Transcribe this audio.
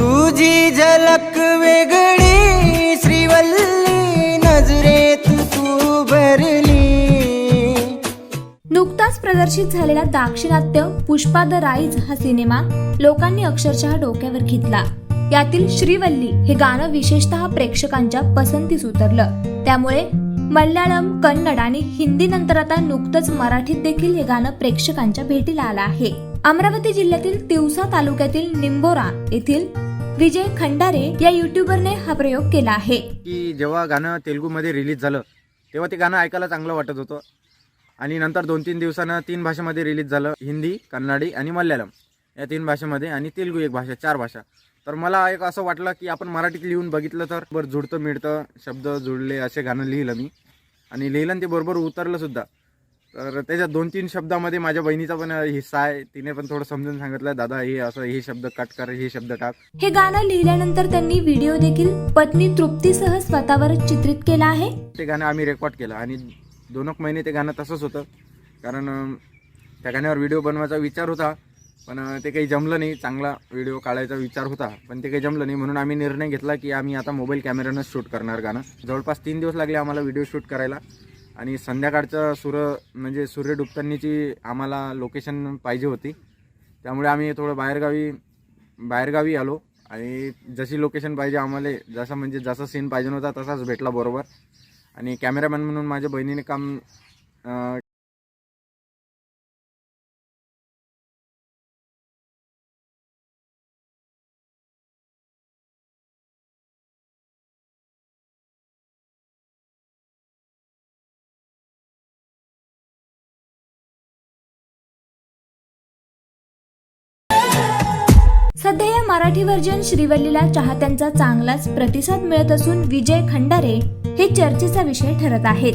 तुझी झलक वेगळी श्रीवल्ली नजरेत तू भरली. नुकताच प्रदर्शित झालेला दाक्षिणात्य पुष्पा द राईज हा सिनेमा लोकांनी अक्षरशः डोक्यावर घेतला. यातील श्रीवल्ली हे गाणं विशेषतः प्रेक्षकांच्या पसंतीस उतरलं. त्यामुळे मल्याळम कन्नड आणि हिंदी नंतर आता नुकतंच मराठीत देखील हे गाणं प्रेक्षकांच्या भेटीला आलं आहे. अमरावती जिल्ह्यातील तिवसा तालुक्यातील निंबोरा येथील विजय खंडारे या युट्यूबरने हा प्रयोग केला आहे. की जेव्हा गाणं तेलुगूमध्ये रिलीज झालं तेव्हा ते गाणं ऐकायला चांगलं वाटत होतं. आणि नंतर दोन तीन दिवसानं तीन भाषेमध्ये रिलीज झालं हिंदी कन्नडी आणि मल्याळम. या तीन भाषेमध्ये आणि तेलुगू एक भाषा चार भाषा. तर मला एक असं वाटलं की आपण मराठीत लिहून बघितलं तर बरं जुळतं मिळतं शब्द जुळले असे गाणं लिहिलं मी. आणि लिहिलं आणि ते बरोबर उतरलं सुद्धा. तर त्याच्यात दोन तीन शब्दामध्ये माझ्या बहिणीचा पण हिस्सा आहे. तिने पण थोडं समजून सांगितलं दादा हे असं हे शब्द कट कर हे शब्द टाक. हे गाणं लिहिल्यानंतर त्यांनी व्हिडिओ देखील पत्नी तृप्तीसह स्वतःवर चित्रित केला आहे. ते गाणं आम्ही रेकॉर्ड केलं आणि दोन एक महिने ते गाणं तसंच होतं. कारण त्या गाण्यावर व्हिडिओ बनवायचा विचार होता पण ते काही जमलं नाही. चांगला व्हिडिओ काढायचा विचार होता पण ते काही जमलं नाही. म्हणून आम्ही निर्णय घेतला की आम्ही आता मोबाईल कॅमेऱ्यानंच शूट करणार गाणं. जवळपास तीन दिवस लागले आम्हाला व्हिडिओ शूट करायला. आणि संध्याकाळचं सूर्य म्हणजे सूर्य डुबतानीची आम्हाला लोकेशन पाहिजे होती. त्यामुळे आम्ही थोडं बाहेरगावी बाहेरगावी आलो. आणि जशी लोकेशन पाहिजे आम्हाला जसं म्हणजे जसा सीन पाहिजे होता तसाच भेटला बरोबर. आणि कॅमेरामॅन म्हणून माझ्या बहिणीने काम सध्या या मराठी व्हर्जन श्रीवल्लीला चाहत्यांचा चांगलाच प्रतिसाद मिळत असून विजय खंडारे हे चर्चेचा विषय ठरत आहेत.